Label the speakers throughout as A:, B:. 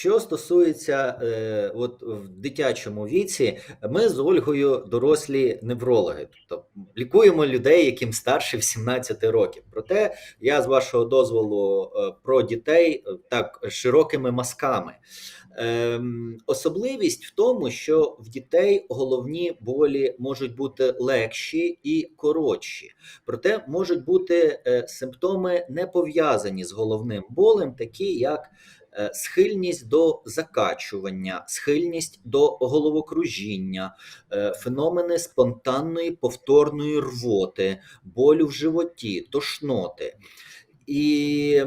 A: Що стосується е, от в дитячому віці, ми з Ольгою дорослі неврологи, тобто лікуємо людей, яким старше 18 років. Проте я з вашого дозволу е, про дітей е, так широкими мазками. Ем, особливість в тому, що в дітей головні болі можуть бути легші і коротші, проте можуть бути е, симптоми не пов'язані з головним болем, такі як е, схильність до закачування, схильність до головокружіння, е, феномени спонтанної повторної рвоти, болю в животі, тошноти. І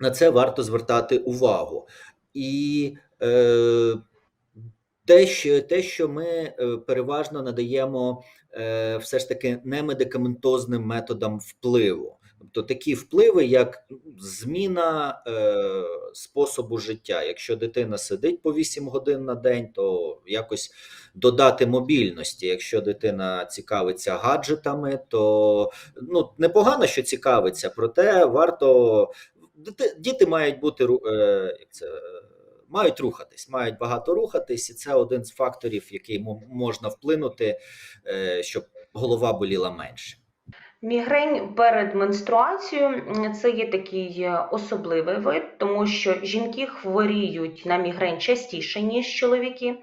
A: на це варто звертати увагу. І е, те, що, те, що ми е, переважно надаємо е, все ж таки немедикаментозним методам впливу. Тобто такі впливи, як зміна е, способу життя. Якщо дитина сидить по 8 годин на день, то якось додати мобільності. Якщо дитина цікавиться гаджетами, то ну непогано, що цікавиться, проте варто діти мають бути е, як це. Мають рухатись, мають багато рухатись, і це один з факторів, який мо- можна вплинути, е, щоб голова боліла менше.
B: Мігрень перед менструацією це є такий е, особливий вид, тому що жінки хворіють на мігрень частіше, ніж чоловіки.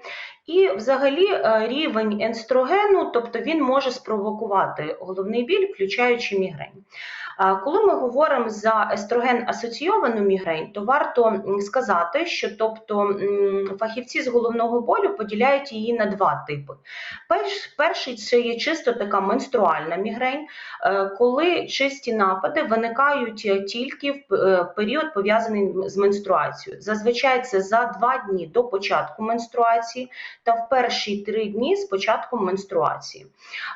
B: І взагалі е, рівень естрогену, тобто він може спровокувати головний біль, включаючи мігрень. Коли ми говоримо за естроген асоційовану мігрень, то варто сказати, що тобто фахівці з головного болю поділяють її на два типи. Перший це є чисто така менструальна мігрень, е, коли чисті напади виникають тільки е, в період пов'язаний з менструацією. Зазвичай це за два дні до початку менструації та в перші три дні з початком менструації.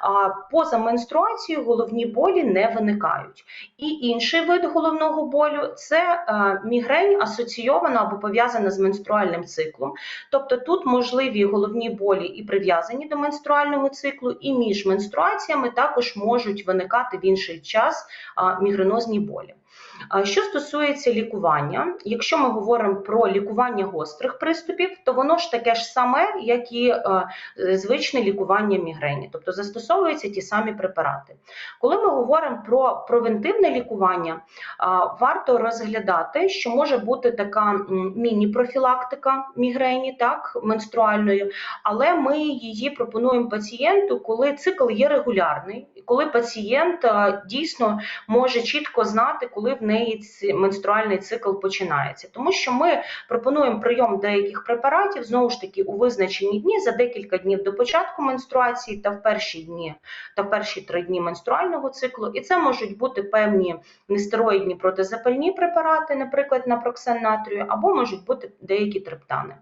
B: А поза менструацією головні болі не виникають. І інший вид головного болю це е, мігрень асоційована або пов'язана з менструальним циклом. Тобто тут можливі головні болі і прив'язані до менструального циклу, і між менструаціями також можуть виникати в інший час мігренозні болі. Що стосується лікування, якщо ми говоримо про лікування гострих приступів, то воно ж таке ж саме, як і е, звичне лікування мігрені, тобто застосовуються ті самі препарати. Коли ми говоримо про превентивне лікування, варто розглядати, що може бути така міні-профілактика мігрені, так, менструальної, але ми її пропонуємо пацієнту, коли цикл є регулярний, коли пацієнт дійсно може чітко знати, коли в неї менструальний цикл починається. Тому що ми пропонуємо прийом деяких препаратів знову ж таки у визначені дні за декілька днів до початку менструації та в перші дні та в перші три дні менструального циклу. І це можуть бути певні нестероїдні протизапальні препарати, наприклад, напроксен натрію, або можуть бути деякі триптани.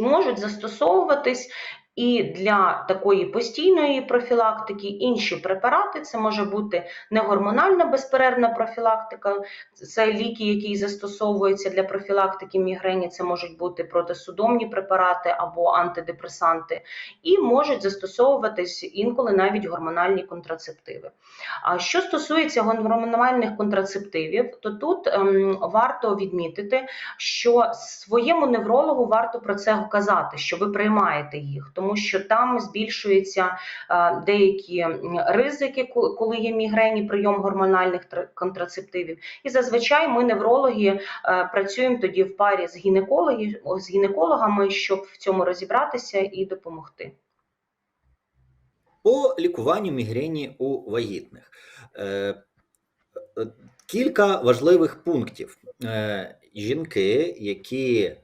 B: Можуть застосовуватись і для такої постійної профілактики інші препарати. Це може бути негормональна безперервна профілактика, це ліки, які застосовуються для профілактики мігрені. Це можуть бути протисудомні препарати або антидепресанти, і можуть застосовуватись інколи навіть гормональні контрацептиви. А що стосується гормональних контрацептивів, то тут ем, варто відмітити, що своєму неврологу варто про це казати, що ви приймаєте їх, тому що там збільшуються е, деякі ризики, коли є мігрені, прийом гормональних контрацептивів. І зазвичай ми, неврологи, е, працюємо тоді в парі з гінекологи, з гінекологами, щоб в цьому розібратися і допомогти.
A: По лікуванню мігрені у вагітних. Е, Кілька важливих пунктів. Жінки, які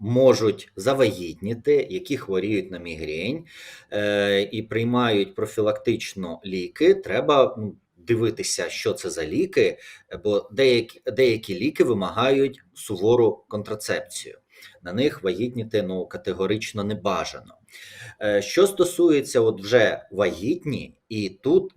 A: можуть завагітніти, які хворіють на мігрень е, і приймають профілактично ліки, треба ну, дивитися, що це за ліки, бо деякі, деякі ліки вимагають сувору контрацепцію. На них вагітніти ну, категорично не бажано. Е, Що стосується от вже вагітні, і тут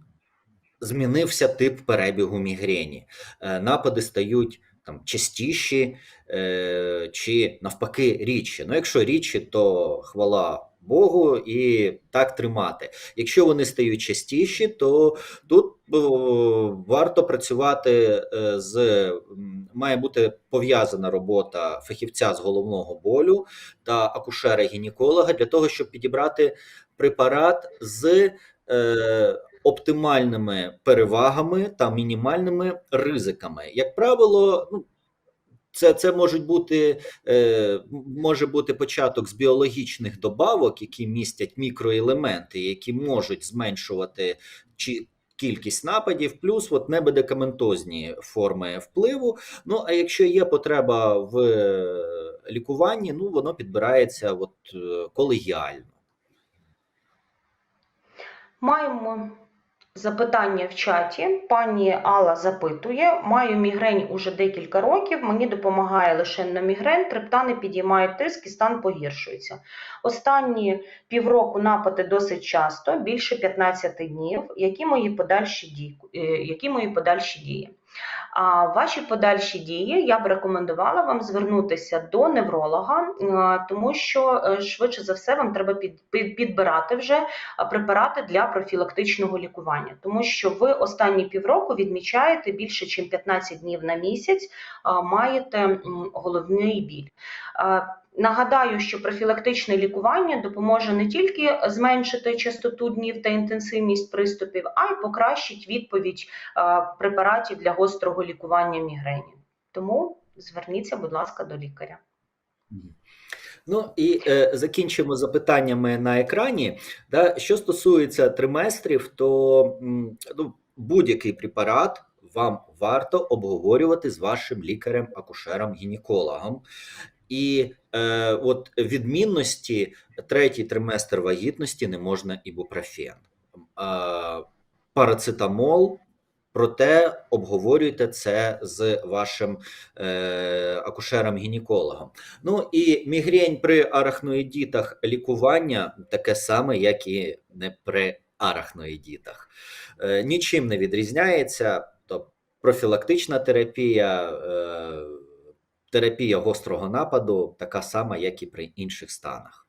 A: змінився тип перебігу мігрені. Е, Напади стають там частіші е, чи навпаки рідші. Ну, якщо рідші, то хвала Богу і так тримати. Якщо вони стають частіші, то тут варто працювати е, з має бути пов'язана робота фахівця з головного болю та акушера-гінеколога для того, щоб підібрати препарат з е, оптимальними перевагами та мінімальними ризиками. Як правило, ну. Це, це можуть бути, е, може бути початок з біологічних добавок, які містять мікроелементи, які можуть зменшувати чи кількість нападів, плюс от немедикаментозні форми впливу. Ну а якщо є потреба в е, лікуванні, ну воно підбирається от, е, колегіально.
B: Маємо запитання в чаті. Пані Алла запитує: маю мігрень уже декілька років. Мені допомагає лише на мігрень, трептани підіймають тиск і стан погіршується. Останні півроку напади досить часто, більше 15 днів. Які мої подальші дії? е, Які мої подальші дії? Ваші подальші дії я б рекомендувала вам звернутися до невролога, е, тому що е, швидше за все вам треба під, під- підбирати вже препарати для профілактичного лікування, тому що ви останні півроку відмічаєте більше, ніж 15 днів на місяць, маєте головний біль. Нагадаю, що профілактичне лікування допоможе не тільки зменшити частоту днів та інтенсивність приступів, а й покращить відповідь препаратів для гострого лікування мігрені. Тому зверніться, будь ласка, до лікаря.
A: Ну і е, закінчимо запитаннями на екрані. Да, що стосується триместрів, то ну, будь-який препарат вам варто обговорювати з вашим лікарем, акушером, гінекологом. І е, от відмінності третій триместр вагітності не можна ібупрофен. Е, парацетамол, проте обговорюйте це з вашим е, акушером-гінекологом. Ну і мігрень при арахноїдітах лікування таке саме, як і не при арахноїдітах. Е, нічим не відрізняється. Тобто профілактична терапія, е, терапія гострого нападу така сама, як і при інших станах.